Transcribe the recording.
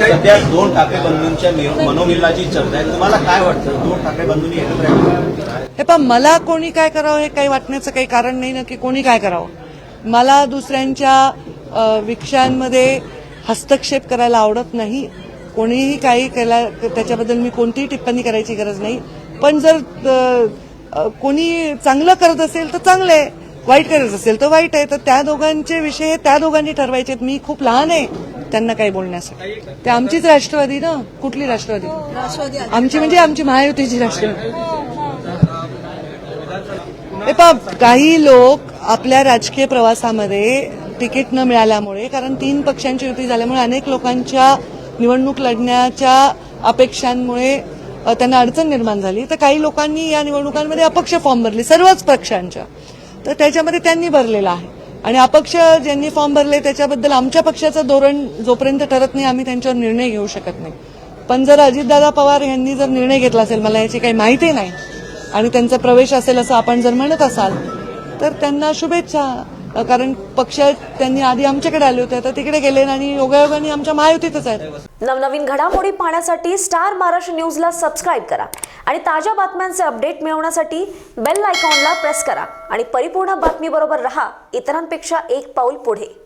सध्या दोन ठाकरे बंधूंच्या मनोमिल्लाची चर्चा आहे. तुम्हाला काय वाटतं? दोन ठाकरे बंधूंनी एकत्र हे पण मला कोणी काय करावं हे काही वाटण्याचं काही कारण नाही ना की कोणी काय करावं. मला दुसऱ्यांच्या विषयांमध्ये हस्तक्षेप करायला आवडत नाही. कोणीही काही केला त्याच्याबद्दल मी कोणतीही टिप्पणी करायची गरज नाही. पण जर कोणी चांगलं करत असेल तर चांगलं आहे. वाईट करत असेल तर वाईट आहे. तर त्या दोघांचे विषय हे त्या दोघांनी ठरवायचे आहेत. मी खूप लहान आहे. त्यांना काही बोलण्यासाठी. ते आमचीच राष्ट्रवादी ना? कुठली राष्ट्रवादी? आमची म्हणजे आमची महायुतीची राष्ट्रवादी. पहा काही लोक आपल्या राजकीय प्रवासामध्ये तिकीट न मिळाल्यामुळे कारण तीन पक्षांची युती झाल्यामुळे अनेक लोकांच्या निवडणूक लढण्याच्या अपेक्षांमुळे त्यांना अडचण निर्माण झाली. तर काही लोकांनी या निवडणुकांमध्ये अपक्ष फॉर्म भरले सर्वच पक्षांच्या. तर त्याच्यामध्ये त्यांनी भरलेला आहे. आणि अपक्ष ज्यांनी फॉर्म भरले त्याच्याबद्दल आमच्या पक्षाचं धोरण जोपर्यंत ठरत नाही आम्ही त्यांच्यावर निर्णय घेऊ शकत नाही. पण जर अजितदादा पवार यांनी जर निर्णय घेतला असेल मला याची काही माहिती नाही आणि त्यांचा प्रवेश असेल असं आपण जर म्हणत असाल तर त्यांना शुभेच्छा. कारण पक्ष त्यांनी आधी आमच्याकडे आले होते तर तिकडे गेले आणि योगायोगाने आमच्या महायुतीतच आहेत. नवनवीन घडामोडी पाहण्यासाठी स्टार महाराष्ट्र न्यूजला सबस्क्राईब करा आणि ताज्या बातम्यांचे अपडेट मिळवण्यासाठी बेल आयकॉनला प्रेस करा. आणि परिपूर्ण बातमीबरोबर रहा इतरांपेक्षा एक पाऊल पुढे.